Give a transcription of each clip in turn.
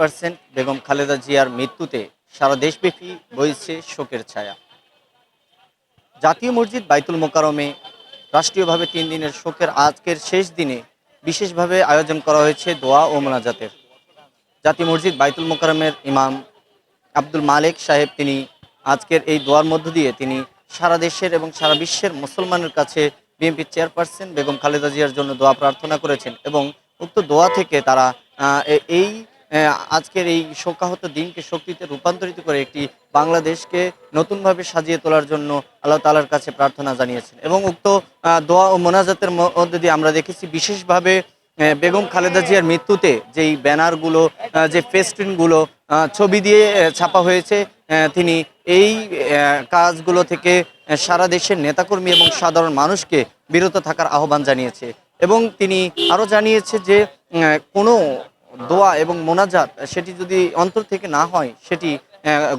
Chairperson Begum Khaleda জিয়ার মৃত্যুতে সারা দেশব্যাপী বইছে শোকের ছায়া। জাতীয় মসজিদ বাইতুল মোকারমে রাষ্ট্রীয়ভাবে তিন দিনের শোকের আজকের শেষ দিনে বিশেষভাবে আয়োজন করা হয়েছে দোয়া ও মোনাজাতের। জাতীয় মসজিদ বাইতুল মোকারমের ইমাম আব্দুল মালেক সাহেব তিনি আজকের এই দোয়ার মধ্য দিয়ে তিনি সারা দেশের এবং সারা বিশ্বের মুসলমানের কাছে বিএনপির চেয়ারপারসন বেগম খালেদা জিয়ার জন্য দোয়া প্রার্থনা করেছেন এবং উক্ত দোয়া থেকে তারা এই আজকের এই শোকাহত দিনকে শক্তিতে রূপান্তরিত করে একটি বাংলাদেশকে নতুনভাবে সাজিয়ে তোলার জন্য আল্লাহ তালার কাছে প্রার্থনা জানিয়েছেন। এবং উক্ত দোয়া ও মোনাজাতের মধ্যে দিয়ে আমরা দেখেছি বিশেষভাবে বেগম খালেদা জিয়ার মৃত্যুতে যেই ব্যানারগুলো যে ফেস্টুনগুলো ছবি দিয়ে ছাপা হয়েছে তিনি এই কাজগুলো থেকে সারা দেশের নেতাকর্মী এবং সাধারণ মানুষকে বিরত থাকার আহ্বান জানিয়েছে। এবং তিনি আরও জানিয়েছে যে কোনো দোয়া এবং মোনাজাত সেটি যদি অন্তর থেকে না হয় সেটি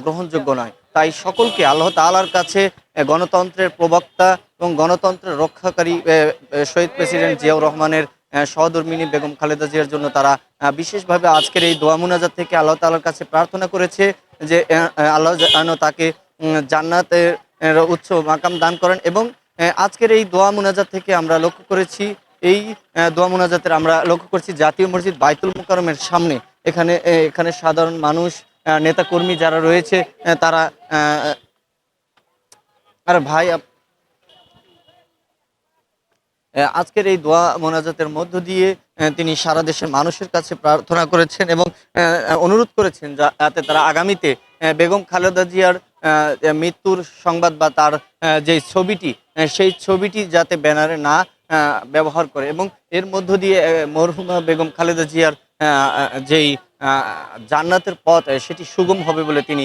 গ্রহণযোগ্য নয়। তাই সকলকে আল্লাহ তালার কাছে গণতন্ত্রের প্রবক্তা এবং গণতন্ত্রের রক্ষাকারী শহীদ প্রেসিডেন্ট জিয়াউর রহমানের আহ, সহধর্মিনী বেগম খালেদা জিয়ার জন্য তারা বিশেষভাবে আজকের এই দোয়া মুনাজাত থেকে আল্লাহ তালার কাছে প্রার্থনা করেছে যে আল্লাহ যেন তাকে জান্নাতের উচ্চ মাকাম দান করেন এবং আজকের এই দোয়া মুনাজাত থেকে আমরা লক্ষ্য করেছি এই দোয়া মোনাজাতের আমরা লক্ষ্য করছি জাতীয় মসজিদ বাইতুল মুকাররমের সামনে। এখানে এখানে সাধারণ মানুষ নেতাকর্মী যারা রয়েছে তারা আর ভাই আজকের এই দোয়া মোনাজাতের মধ্য দিয়ে তিনি সারা দেশের মানুষের কাছে প্রার্থনা করেছেন এবং অনুরোধ করেছেন যাতে তারা আগামীতে বেগম খালেদা জিয়ার মৃত্যুর সংবাদ বা তার যে ছবিটি সেই ছবিটি যাতে ব্যানারে না ব্যবহার করে এবং এর মধ্য দিয়ে মরহুমা বেগম খালেদা জিয়ার যেই জান্নাতের পথ সেটি সুগম হবে বলে তিনি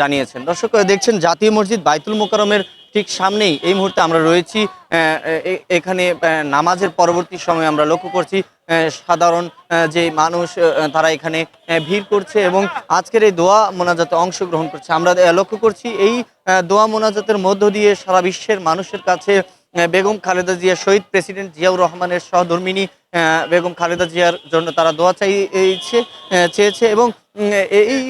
জানিয়েছেন। দর্শক দেখছেন জাতীয় মসজিদ বাইতুল মোকারমের ঠিক সামনেই এই মুহূর্তে আমরা রয়েছি এখানে নামাজের পরবর্তী সময় আমরা লক্ষ্য করছি সাধারণ যে মানুষ তারা এখানে ভিড় করছে এবং আজকের এই দোয়া মোনাজাতে অংশগ্রহণ করছে। আমরা লক্ষ্য করছি এই দোয়া মোনাজাতের মধ্য দিয়ে সারা বিশ্বের মানুষের কাছে বেগম খালেদা জিয়া শহীদ প্রেসিডেন্ট জিয়াউর রহমানের সহধর্মিনী বেগম খালেদা জিয়ার জন্য তারা দোয়া চাইছে চেয়েছে এবং এই,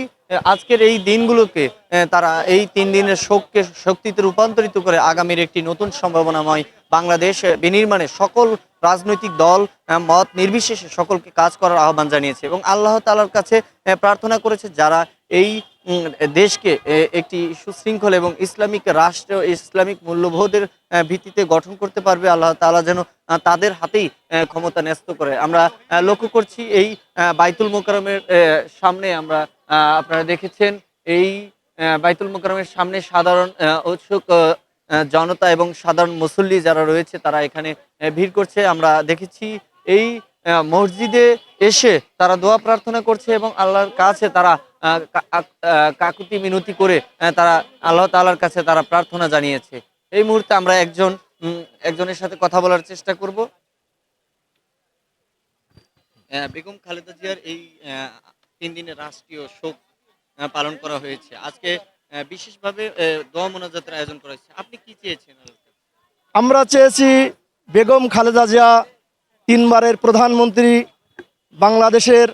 আজকের এই দিনগুলোকে তারা এই তিন দিনের শোককে, শক্তিতে রূপান্তরিত করে আগামীর একটি নতুন সম্ভাবনাময় বাংলাদেশ বিনির্মাণে সকল রাজনৈতিক দল মত নির্বিশেষে সকলকে কাজ করার আহ্বান জানিয়েছে এবং আল্লাহ তালার কাছে প্রার্থনা করেছে যারা এই দেশকে একটি সুশৃঙ্খল এবং ইসলামিক রাষ্ট্র, ইসলামিক মূল্যবোধের ভিত্তিতে গঠন করতে পারবে। আল্লাহ তালা যেন তাদের হাতেই ক্ষমতা ন্যস্ত করে। আমরা লক্ষ্য করছি এই বাইতুল মোকারমের সামনে আমরা আপনারা দেখেছেন, এই বাইতুল মোকারমের সামনে সাধারণ উৎসুক জনতা এবং সাধারণ মুসল্লি যারা রয়েছে, তারা এখানে ভিড় করছে। আমরা দেখেছি এই মসজিদে এসে তারা দোয়া প্রার্থনা করছে এবং আল্লাহর কাছে তারা কাকুতি মিনতি করে তারা আল্লাহ তাআলার কাছে তারা প্রার্থনা জানিয়েছে। এই মুহূর্তে আমরা একজন একজনের সাথে কথা বলার চেষ্টা করব। বেগম খালেদা জিয়ার এই তিন দিনের রাষ্ট্রীয় শোক পালন করা হয়েছে। আজকে বিশেষভাবে দোয়া মোনাজাতের আয়োজন করা হয়েছে। আপনি কি চেয়েছেন? আমরা চেয়েছি বেগম খালেদা জিয়া তিনবারের প্রধানমন্ত্রী বাংলাদেশের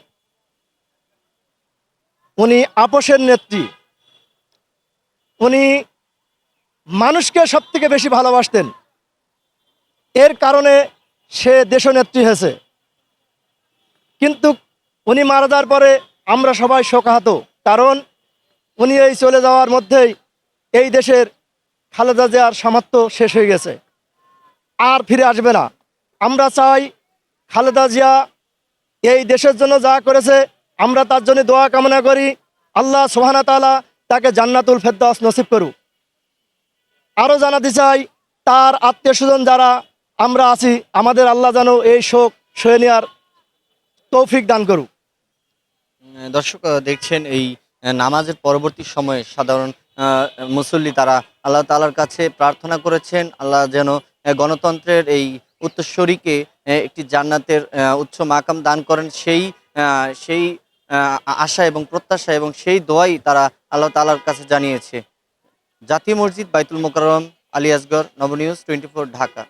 উনি আপোষের নেত্রী। উনি মানুষকে সব থেকে বেশি ভালোবাসতেন। এর কারণে সে দেশনেত্রী হয়েছে। কিন্তু উনি মারা যাওয়ার পরে আমরা সবাই শোকাহত, কারণ উনি এই চলে যাওয়ার মধ্যেই এই দেশের খালেদা জিয়ার সামর্থ্য শেষ হয়ে গেছে। আর ফিরে আসবে না। আমরা চাই খালেদা জিয়া এই দেশের জন্য যা করেছে আমরা তার জন্য দোয়া কামনা করি। আল্লাহ সোহানা তালা তাকে জান্নাতুল ফেরদাস নসিব করুক। আরও জানাতে চাই, তার আত্মীয় স্বজন যারা আমরা আছি, আমাদের আল্লাহ যেন এই শোক সয়ে নেওয়ার তৌফিক দান করুক। দর্শক দেখছেন এই নামাজের পরবর্তী সময়ে সাধারণ মুসল্লি তারা আল্লাহ তালার কাছে প্রার্থনা করেছেন, আল্লাহ যেন গণতন্ত্রের এই উত্তরস্বরীকে একটি জান্নাতের উচ্চ মাকাম দান করেন, সেই সেই আশা এবং প্রত্যাশা এবং সেই দোয়াই তারা আল্লাহ তালার কাছে জানিয়েছে। জাতীয় মসজিদ বাইতুল মোকাররম আলিয়াসগর নবনিউজ টোয়েন্টি ঢাকা।